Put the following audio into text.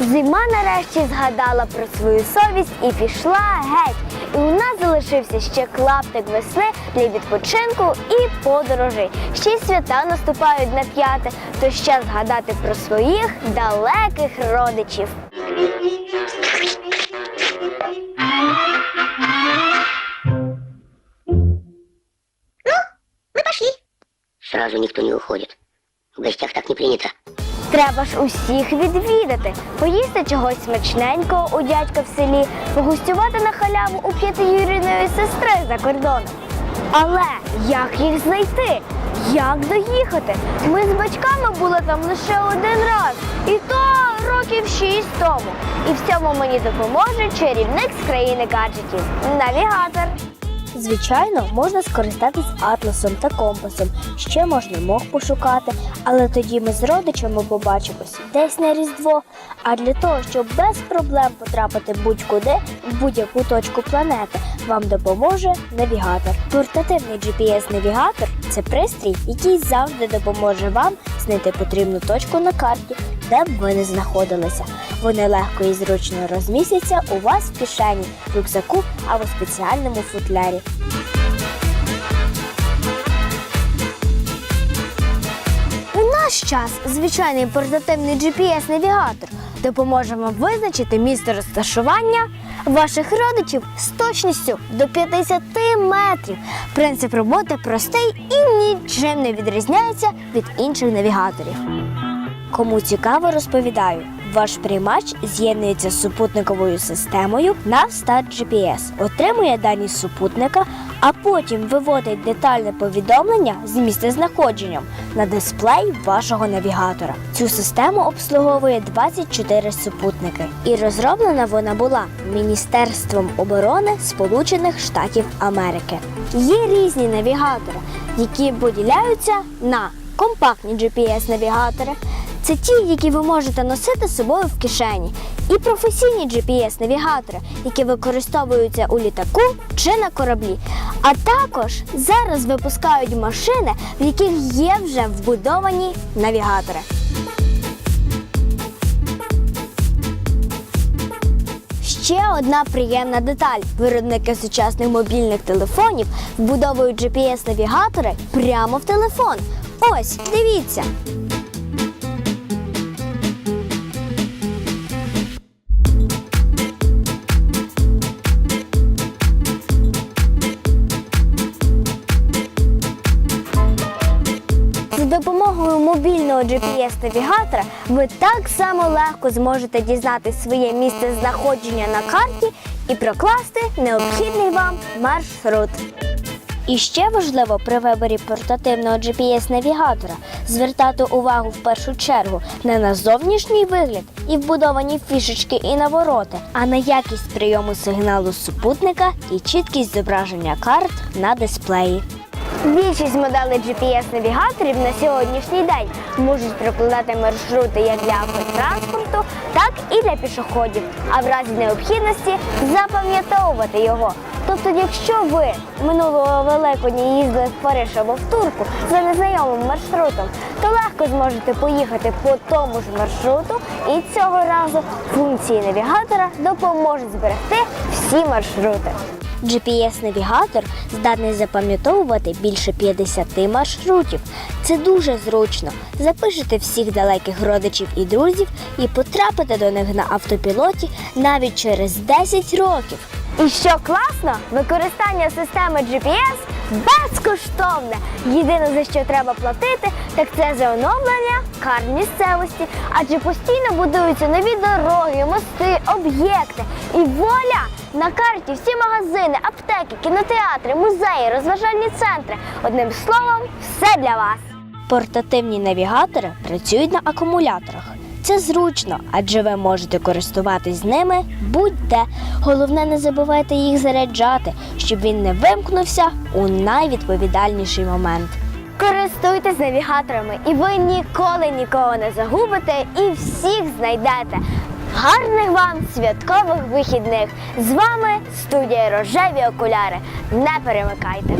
Зима нарешті згадала про свою совість і пішла геть. І у нас залишився ще клаптик весни для відпочинку і подорожей. Ще свята наступають на п'яте, то час згадати про своїх далеких родичів. Мы пошли. Сразу никто не уходит. В гостях так не принято. Треба ж усіх відвідати, поїсти чогось смачненького у дядька в селі, погостювати на халяву у п'ятиюріної сестри за кордоном. Але як їх знайти? Як доїхати? Ми з батьками були там лише один раз, і то років шість тому. І в цьому мені допоможе чарівник з країни гаджетів навігатор. Звичайно, можна скористатись атласом та компасом. Ще можна мох пошукати, але тоді ми з родичами побачимось десь на Різдво. А для того, щоб без проблем потрапити будь-куди в будь-яку точку планети, вам допоможе навігатор. Портативний GPS-навігатор це пристрій, який завжди допоможе вам знайти потрібну точку на карті, де б ви не знаходилися. Вони легко і зручно розмістяться у вас в кишені, рюкзаку або спеціальному футлярі. У наш час звичайний портативний GPS-навігатор допоможе вам визначити місце розташування ваших родичів з точністю до 50 метрів. Принцип роботи простий і нічим не відрізняється від інших навігаторів. Кому цікаво, розповідаю. Ваш приймач з'єднується з супутниковою системою Navstat GPS, отримує дані супутника, а потім виводить детальне повідомлення з місцезнаходженням на дисплей вашого навігатора. Цю систему обслуговує 24 супутники, і розроблена вона була Міністерством оборони Сполучених Штатів Америки. Є різні навігатори, які поділяються на компактні GPS-навігатори. Це ті, які ви можете носити з собою в кишені, і професійні GPS-навігатори, які використовуються у літаку чи на кораблі. А також зараз випускають машини, в яких є вже вбудовані навігатори. Ще одна приємна деталь: виробники сучасних мобільних телефонів вбудовують GPS-навігатори прямо в телефон. Ось, дивіться. Мобільного GPS-навігатора ви так само легко зможете дізнати своє місце знаходження на карті і прокласти необхідний вам маршрут. І ще важливо при виборі портативного GPS-навігатора звертати увагу в першу чергу не на зовнішній вигляд і вбудовані фішечки і навороти, а на якість прийому сигналу супутника і чіткість зображення карт на дисплеї. Більшість моделей GPS-навігаторів на сьогоднішній день можуть прокладати маршрути як для автотранспорту, так і для пішоходів, а в разі необхідності запам'ятовувати його. Тобто, якщо ви минулого Великодня їздили в Париж або в Турку за незнайомим маршрутом, то легко зможете поїхати по тому ж маршруту, і цього разу функції навігатора допоможуть зберегти всі маршрути. GPS-навігатор здатний запам'ятовувати більше 50 маршрутів. Це дуже зручно. Запишете всіх далеких родичів і друзів і потрапите до них на автопілоті навіть через 10 років. І що класно, використання системи GPS безкоштовне. Єдине за що треба платити, так це за оновлення карт місцевості, адже постійно будуються нові дороги, мости, об'єкти. І воля! На карті всі магазини, аптеки, кінотеатри, музеї, розважальні центри. Одним словом, все для вас. Портативні навігатори працюють на акумуляторах. Це зручно, адже ви можете користуватись ними будь-де. Головне, не забувайте їх заряджати, щоб він не вимкнувся у найвідповідальніший момент. Користуйтесь навігаторами, і ви ніколи нікого не загубите і всіх знайдете. Гарних вам святкових вихідних! З вами студія Рожеві окуляри. Не перемикайте!